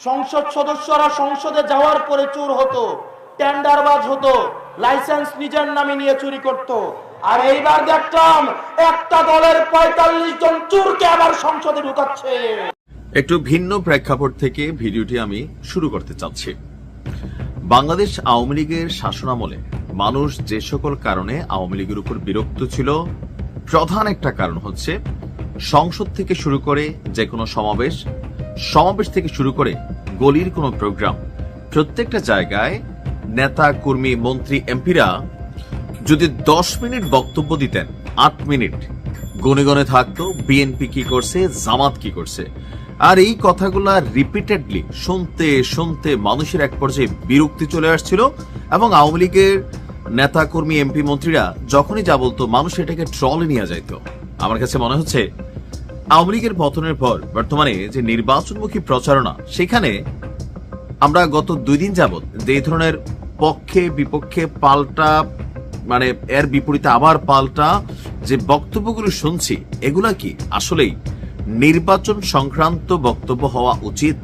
সংসদ সদস্যরা সংসদে যাওয়ার পরে চোর হতো, টেন্ডারবাজ হতো, লাইসেন্স নিজের নামে নিয়ে চুরি করত। আর এইবার দেখলাম, একটা দলের পঁয়তাল্লিশ জন চোরকে আবার সংসদে ঢুকাচ্ছে। একটু ভিন্ন প্রেক্ষাপট থেকে ভিডিওটি আমি শুরু করতে চাচ্ছি। বাংলাদেশ আওয়ামী লীগের শাসনামলে মানুষ যে সকল কারণে আওয়ামী লীগের উপর বিরক্ত ছিল, প্রধান একটা কারণ হচ্ছে সংসদ থেকে শুরু করে যে কোনো সমাবেশ সমাবেশ থেকে শুরু করে গলির কোনো প্রোগ্রাম প্রত্যেকটা জায়গায় নেতা, কর্মী, মন্ত্রী, এমপিরা যদি দশ মিনিট বক্তব্য দিতেন, আট মিনিট, গনে গনে থাকতো বিএনপি কি করছে, জামাত কি করছে। আর এই কথাগুলা রিপিটেডলি শুনতে শুনতে মানুষের এক পর্যায়ে বিরক্তি চলে আসছিল এবং আওয়ামী লীগের নেতা, কর্মী এমপি মন্ত্রীরা যখনই যা বলতো, মানুষ এটাকে ট্রলে নিয়ে যাইত। আমার কাছে মনে হচ্ছে আওয়ামী লীগের পতনের পর বর্তমানে যে নির্বাচনমুখী প্রচারণা, সেখানে আমরা গত দুই দিন যাবৎ যে ধরনের পক্ষে বিপক্ষে পাল্টা মানে এর বিপরীতে আবার পাল্টা যে বক্তব্যগুলো শুনছি, এগুলা কি আসলেই নির্বাচন সংক্রান্ত বক্তব্য হওয়া উচিত?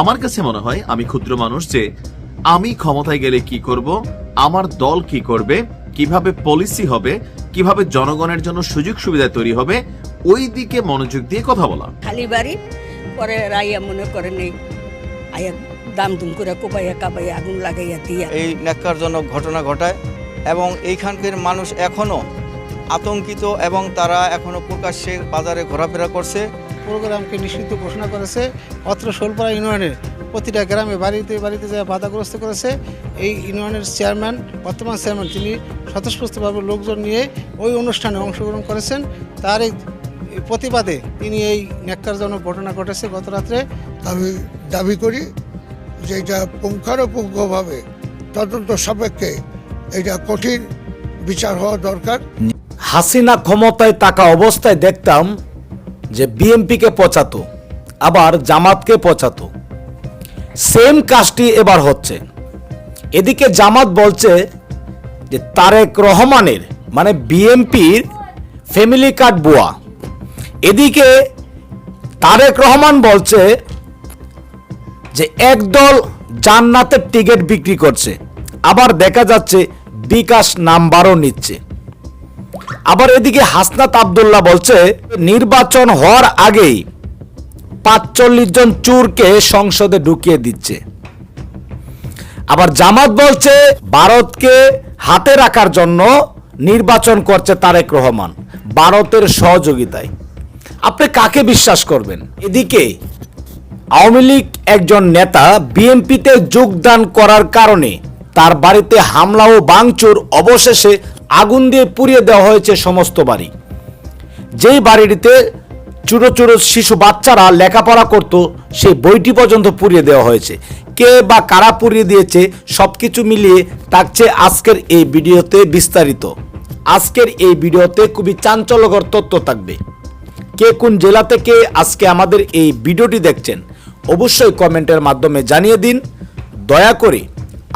আমার কাছে মনে হয়, আমি ক্ষুদ্র মানুষ, যে আমি ক্ষমতায় গেলে কি করব? আমার দল কি করবে? কীভাবে পলিসি হবে? কীভাবে জনগণের জন্য সুযোগ সুবিধা তৈরি হবে? ওই দিকে মনোযোগ দিয়ে কথা বলা। খালি বাড়ি পরে রাইয়া মনে করে নেই। আয়া দাম দুম করে কোপাইয়া কাবাইয়া আগুন লাগাইয়া দিয়া। এই ন্যাক্কারজনক ঘটনা ঘটায় এবং এইখানকার মানুষ এখনও আতঙ্কিত এবং তারা এখনও প্রকাশ্যে বাজারে ঘোরাফেরা করছে। প্রোগ্রামকে নিষিদ্ধ ঘোষণা করেছে অত্র শোলপাড়া ইউনিয়নের প্রতিটা গ্রামে বাড়িতে বাড়িতে যা বাধাগ্রস্ত করেছে। এই ইউনিয়নের চেয়ারম্যান বর্তমান চেয়ারম্যান তিনি স্বতঃস্ফূর্তভাবে লোকজন নিয়ে ওই অনুষ্ঠানে অংশগ্রহণ করেছেন। তার এই প্রতিবাদে তিনি এই ন্যাক্কারজনক ঘটনা ঘটেছে গত রাত্রে। আমি দাবি করি যে এটা পুঙ্খানুপুঙ্খভাবে তদন্ত সাপেক্ষে এটা কঠিন বিচার হওয়া দরকার। হাসিনা ক্ষমতায় থাকা অবস্থায় দেখতাম যে বিএমপিকে পচাতো আবার জামাতকে পচাতো। সেম কাজটি এবার হচ্ছে। এদিকে জামাত বলছে যে তারেক রহমানের মানে বিএমপির ফ্যামিলি কার্ড বুয়া। এদিকে তারেক রহমান বলছে যে একদল জান্নাতের টিকিট বিক্রি করছে। আবার দেখা যাচ্ছে বিকাশ নাম্বারও নিচ্ছে। আবার এদিকে হাসনাত আবদুল্লাহ বলছে, নির্বাচন হওয়ার আগেই পাঁচচল্লিশ জন চুরকে সংসদে ঢুকিয়ে দিচ্ছে। আবার জামাত বলছে, ভারতকে হাতে রাখার জন্য নির্বাচন করছে তারেক রহমান, ভারতের সহযোগিতায়। আপনি কাকে বিশ্বাস করবেন? এদিকে, আওয়ামী লীগ একজন নেতা বিএনপিতে যোগদান করার কারণে তার বাড়িতে হামলা ও বাংচুর অবশেষে আগুন দিয়ে পুড়িয়ে দেওয়া হয়েছে সমস্ত বাড়ি। যেই বাড়িটিতে ছোটো ছোটো শিশু বাচ্চারা লেখাপড়া করত, সেই বইটি পর্যন্ত পুড়িয়ে দেওয়া হয়েছে। কে বা কারা পুড়িয়ে দিয়েছে সব কিছু মিলিয়ে থাকছে আজকের এই ভিডিওতে বিস্তারিত। আজকের এই ভিডিওতে খুবই চাঞ্চল্যকর তথ্য থাকবে। কে কোন জেলা থেকে আজকে আমাদের এই ভিডিওটি দেখছেন, অবশ্যই কমেন্টের মাধ্যমে জানিয়ে দিন। দয়া করে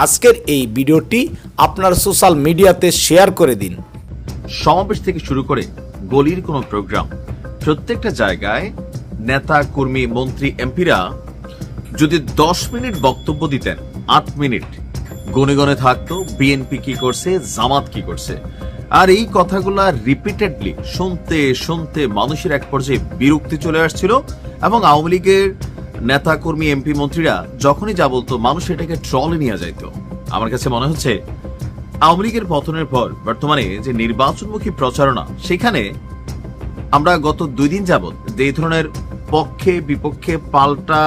আজকের এই ভিডিওটি আপনার সোশ্যাল মিডিয়াতে শেয়ার করে দিন। সমাবেশ থেকে শুরু করে গলির কোনো প্রোগ্রাম, প্রত্যেকটা জায়গায় নেতা, কর্মী, মন্ত্রী, এমপিরা যদি দশ মিনিট বক্তব্য দিতেন, আট মিনিট গনে গনে থাকতো, বিএনপি কি করছে, জামাত কি করছে আর এই কথাগুলা রিপিটেডলি শুনতে শুনতে মানুষের এক পর্যায়ে বিরক্তি চলে আসছিল এবং আওয়ামী লীগের নেতা কর্মী এমপি মন্ত্রীরা যখনই যা বলতো, মানুষ এটাকে ট্রলে নিয়ে যাইত। আমার কাছে মনে হচ্ছে, আওয়ামী লীগের পতনের পর বর্তমানে যে নির্বাচনমুখী প্রচারণা, সেখানে আমরা গত দুই দিন যাবৎ যে ধরনের পক্ষে, বিপক্ষে পাল্টা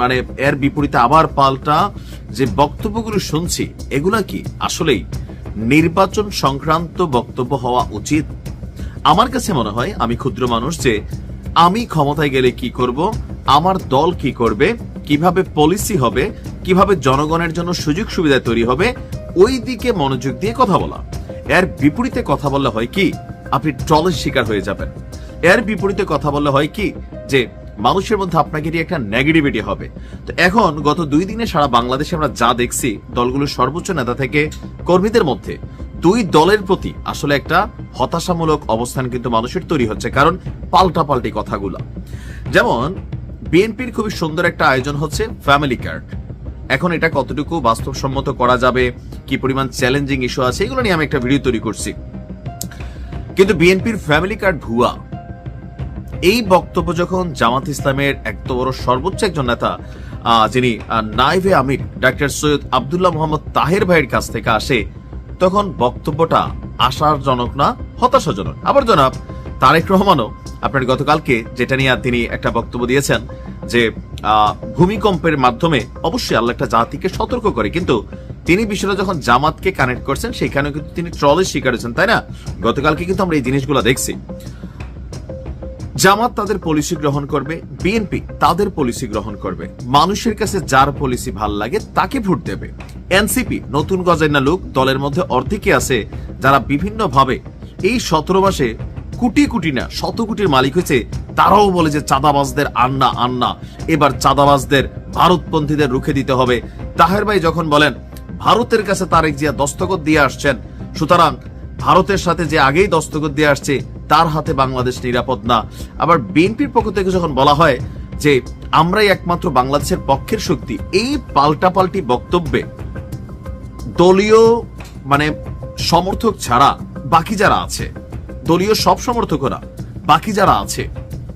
মানে এর বিপরীতে আবার পাল্টা যে বক্তব্যগুলো শুনছি, এগুলা কি আসলেই নির্বাচন সংক্রান্ত বক্তব্য হওয়া উচিত। আমার কাছে মনে হয়, আমি ক্ষুদ্র মানুষ, যে আমি ক্ষমতায় গেলে কি করব, আমার দল কি করবে, কীভাবে পলিসি হবে, কীভাবে জনগণের জন্য সুযোগ সুবিধা তৈরি হবে, ওই দিকে মনোযোগ দিয়ে কথা বলা। এর বিপরীতে কথা বললে হয় কি, আপনি ট্রলের শিকার হয়ে যাবেন। এর বিপরীতে কথা বললে হয় কি, যে মানুষের মধ্যে আপনাকে নিয়ে একটা নেগেটিভিটি হবে। তো এখন গত দুই দিনে সারা বাংলাদেশে আমরা যা দেখছি, দলগুলোর সর্বোচ্চ নেতা থেকে কর্মীদের মধ্যে দুই দলের প্রতি আসলে একটা হতাশামূলক অবস্থান কিন্তু মানুষের তৈরি হচ্ছে, কারণ পাল্টা পাল্টি কথাগুলা। যেমন, বিএনপির খুবই সুন্দর একটা আয়োজন হচ্ছে ফ্যামিলি কার্ড এখন এটা কতটুকু বাস্তবসম্মত করা যাবে, কি পরিমাণ চ্যালেঞ্জিং ইস্যু আছে, এগুলো নিয়ে আমি একটা ভিডিও তৈরি করছি। কিন্তু বিএনপির ফ্যামিলি কার্ড ভুয়া। এই বক্তব্য যখন জামাত ইসলামের এত বড় সর্বোচ্চ একজন নেতা যিনি নাইভে আমির, ডাক্তার সৈয়দ আবদুল্লাহ মোহাম্মদ তাহের ভাইয়ের কাছ থেকে আসে, তখন বক্তব্যটা আশারজনক না, হতাশাজনক? আবার জনাব, তারেক রহমানও আপনার গতকালকে যেটা নিয়ে তিনি একটা বক্তব্য দিয়েছেন যে ভূমিকম্পের মাধ্যমে অবশ্যই আল্লাহ একটা জাতিকে সতর্ক করে, কিন্তু তিনি বিষয়টা যখন জামাতকে কানেক্ট করছেন, সেখানেও কিন্তু তিনি ট্রলের শিকার হয়েছেন, তাই না? গতকালকে কিন্তু আমরা এই জিনিসগুলো দেখছি। জামাত তাদের পলিসি গ্রহণ করবে বিএনপি তাদের পলিসি গ্রহণ করবে। মানুষের কাছে যার পলিসি ভালো লাগে তাকে ভোট দেবে। এনসিপি নতুন গজেন্না লোক, দলের মধ্যে অর্ধেকে আছে যারা বিভিন্ন ভাবে এই সতেরো মাসে কোটি কোটি না, শত কোটির মালিক হয়েছে, তারাও বলে যে চাঁদাবাজদের আন্না আন্না। এবার চাঁদাবাজদের ভারতপন্থীদের রুখে দিতে হবে। তাহের ভাই যখন বলেন, ভারতের কাছে তারেক জিয়া দস্তখত দিয়ে আসছেন, সুতরাং ভারতের সাথে যে আগেই দস্তখত দিয়ে আসছে, তার হাতে বাংলাদেশ নিরাপদ না। আবার বিএনপির পক্ষ থেকে যখন বলা হয় যে আমরাই একমাত্র বাংলাদেশের পক্ষের শক্তি, এই পাল্টাপাল্টি বক্তব্যে দলীয় মানে সমর্থক ছাড়া বাকি যারা আছে, দলীয় সব সমর্থকরা বাকি যারা আছে,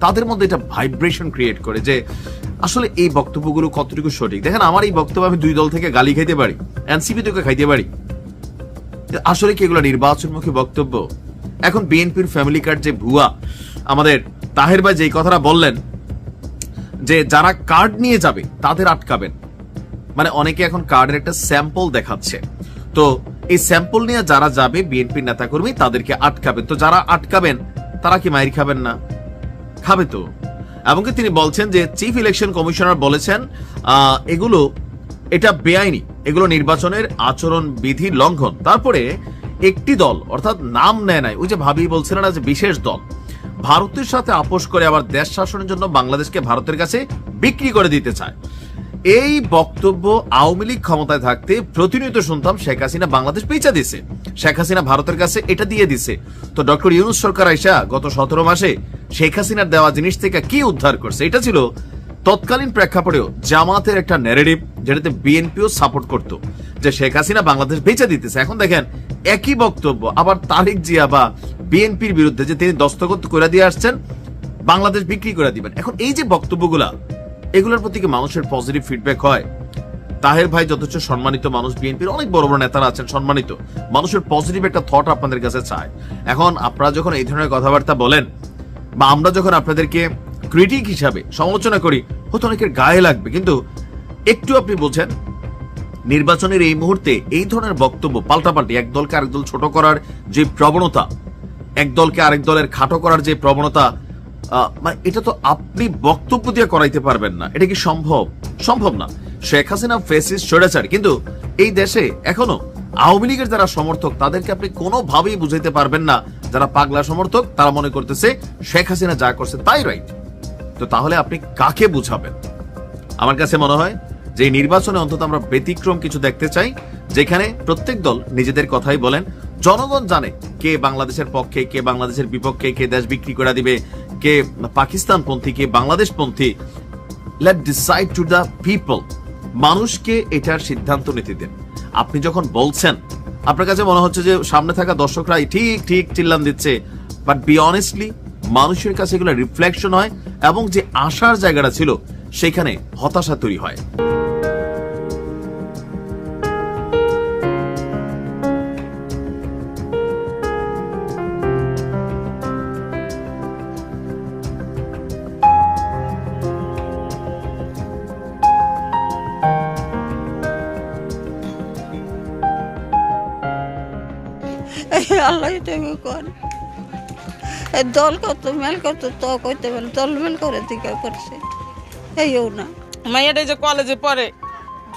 তাদের মধ্যে এটা ভাইব্রেশন ক্রিয়েট করে যে আসলে এই বক্তব্যগুলো কতটুকু সঠিক? দেখেন, আমার এই বক্তব্য আমি দুই দল থেকে গালি খাইতে পারি, এনসিপি থেকে খাইতে পারি। আসলে কি এগুলো নির্বাচনমুখী বক্তব্য? এখন বিএনপির ফ্যামিলি কার্ড যে ভুয়া, আমাদের তাহের ভাই যেই কথাটা বললেন, যে যারা কার্ড নিয়ে যাবে, তাদের আটকাবেন। মানে অনেকে এখন কার্ডের একটা স্যাম্পল দেখাচ্ছে। তো এই স্যাম্পল নিয়ে যারা যাবে, বিএনপির নেতাকর্মী, তাদেরকে আটকাবেন। তো যারা আটকাবেন, তারা কি মাইর খাবেন না? খাবে তো। এমনকি তিনি বলছেন যে চিফ ইলেকশন কমিশনার বলেছেন এগুলো, এটা বেআইনি। এগুলো নির্বাচনের আচরণ, বিধি, লঙ্ঘন। তারপরে একটি দল, অর্থাৎ নাম নেয় নাই। ওই যে ভাবি বলছিলেন না যে বিশেষ দল। ভারতের সাথে আপোষ করে আবার দেশ শাসনের জন্য বাংলাদেশকে ভারতের কাছে বিক্রি করে দিতে চায়। এই বক্তব্য আওয়ামী লীগ ক্ষমতায় থাকতে প্রতিনিয়ত শুনতাম শেখ হাসিনা বাংলাদেশ পেঁচা দিছে। শেখ হাসিনা ভারতের কাছে এটা দিয়ে দিছে। তো ডক্টর ইউনুস সরকার আইসা গত সতেরো মাসে শেখ হাসিনার দেওয়া জিনিস থেকে কি উদ্ধার করছে? এটা ছিল তৎকালীন প্রেক্ষাপটেও জামাতের একটা ন্যারেটিভ যেটাতে বিএনপিও সাপোর্ট করতো, যে শেখ হাসিনা বাংলাদেশ বেঁচে দিতেছে। এখন দেখেন, একই বক্তব্য, আবার তারেক জিয়া বা বিএনপির বিরুদ্ধে যে তিনি দস্তখত করে দিয়ে আসছেন, বাংলাদেশ বিক্রি করে দিবেন। এখন এই যে বক্তব্যগুলা, এগুলোর প্রতি মানুষের পজিটিভ ফিডব্যাক হয়? তাহের ভাই যথেষ্ট সম্মানিত মানুষ, বিএনপির অনেক বড় বড় নেতারা আছেন, সম্মানিত। মানুষের পজিটিভ একটা থট আপনাদের কাছে চায় এখন আপনারা যখন এই ধরনের কথাবার্তা বলেন, বা আমরা যখন আপনাদেরকে ক্রিটিক হিসাবে সমালোচনা করি, হয়তো অনেকের গায়ে লাগবে, কিন্তু একটু আপনি বোঝেন নির্বাচনের এই মুহূর্তে এই ধরনের বক্তব্য পাল্টাপাল্টি, এক দলকে আরেক দল ছোট করার যে প্রবণতা, এক দলকে আরেক দলের খাটো করার যে প্রবণতা মানে এটা তো আপনি বক্তব্য দিয়ে করাইতে পারবেন না। এটা কি সম্ভব? সম্ভব না। শেখ হাসিনা ফেসিস স্বৈরাচার, কিন্তু এই দেশে এখনও আওয়ামী লীগের যারা সমর্থক, তাদেরকে আপনি কোনোভাবেই বুঝাইতে পারবেন না। যারা পাগলা সমর্থক, তারা মনে করতেছে শেখ হাসিনা যা করছে তাই রাইট তো তাহলে আপনি কাকে বুঝাবেন? আমার কাছে মনে হয় যে নির্বাচনে অন্তত আমরা ব্যতিক্রম কিছু দেখতে চাই, যেখানে প্রত্যেক দল নিজেদের কথাই বলেন। জনগণ জানে কে বাংলাদেশের পক্ষে, কে বাংলাদেশের বিপক্ষে, কে দেশ বিক্রি করে দিবে, কে পাকিস্তান পন্থী কে বাংলাদেশ পন্থী let decide to the people মানুষকে এটার সিদ্ধান্ত নিতে দেন। আপনি যখন বলছেন, আপনার কাছে মনে হচ্ছে যে সামনে থাকা দর্শকরা ঠিক ঠিক চিল্লান দিচ্ছে। বাট বি অনেস্টলি মানুষের কাছে এগুলো রিফ্লেকশন হয় এবং যে আশার জায়গাটা ছিল, সেখানে হতাশা তৈরি হয়। আল্লাহ তুমি কর। এই দল কত মেল কত তো কইতে পারে দল মেল করে দিকে করছে। এইও না। মাইয়াটা যে কলেজে পড়ে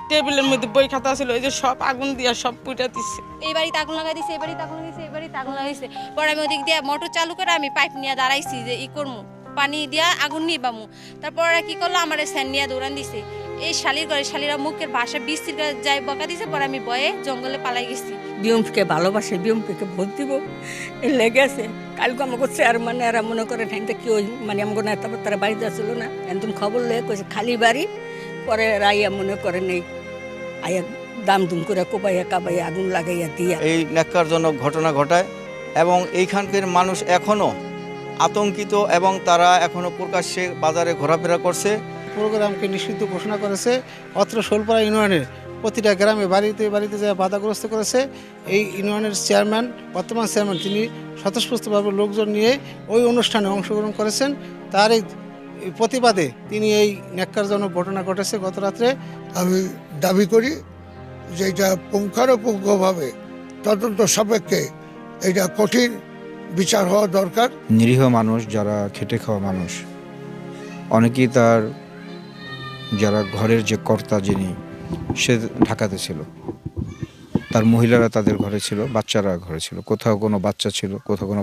টেবিলের মধ্যে বই খাতা ছিল এই যে সব আগুন দিয়া সব পুইটা দিচ্ছে এই বাড়িতে আগুন লাগাই দিছে এই বাড়িতে আগুন লাগাইছে এই বাড়িতে আগুন লাগাইছে পরে আমি ওদিক দিয়ে মোটর চালু করে আমি পাইপ নিয়ে দাঁড়াইছি যে ই করমু। পানি দিয়া আগুন নিয়ে বামু তারপর ওরা কি করল আমার স্যান নিয়ে দৌড়ান দিছে। এই শালির ঘরে শালিরা মুখের ভাষা বিস্তির করে যাই বকা দিছে পরে আমি বয়ে জঙ্গলে পালাই গেছি। বিয়মকে ভালোবাসে বিএমপিকে ভোট দিব। লেগে আছে। কালকে আমাকে চেয়ারম্যান এরা মনে করে ঠাইতে কি ওই মানে আমাকে নেতা তারা বাড়িতে আসছিল না। একদিন খবর লেগে কইছে খালি বাড়ি? পরে রাইয়া মনে করে নেই। আয়া দাম দুম করে কোপাইয়া কাবাইয়া আগুন লাগাইয়া দিয়া। এই ন্যাক্কারজনক ঘটনা ঘটায় এবং এইখানকার মানুষ এখনও আতঙ্কিত এবং তারা এখনও প্রকাশ্যে বাজারে ঘোরাফেরা করছে। প্রোগ্রামকে নিষিদ্ধ ঘোষণা করেছে অত্র শোলপাড়া ইউনিয়নের প্রতিটা গ্রামে বাড়িতে বাড়িতে যা বাধাগ্রস্ত করেছে। এই ইউনিয়নের চেয়ারম্যান বর্তমান চেয়ারম্যান তিনি স্বতঃস্ফূর্তভাবে লোকজন নিয়ে ওই অনুষ্ঠানে অংশগ্রহণ করেছেন। তার এই এই প্রতিবাদে তিনি এই ন্যাক্কারজনক ঘটনা ঘটেছে গত রাত্রে। আমি দাবি করি যে এটা পুঙ্খানুপুঙ্খভাবে তদন্ত সাপেক্ষে এটা কঠিন বিচার হওয়া দরকার। নিরীহ মানুষ যারা খেটে খাওয়া মানুষ অনেকেই তার যারা ঘরের যে কর্তা যিনি, সে ঢাকাতে ছিল। তার মহিলারা তাদের ঘরে ছিল, বাচ্চারা ঘরে ছিল। কোথাও কোনো বাচ্চা ছিল, কোথাও কোনো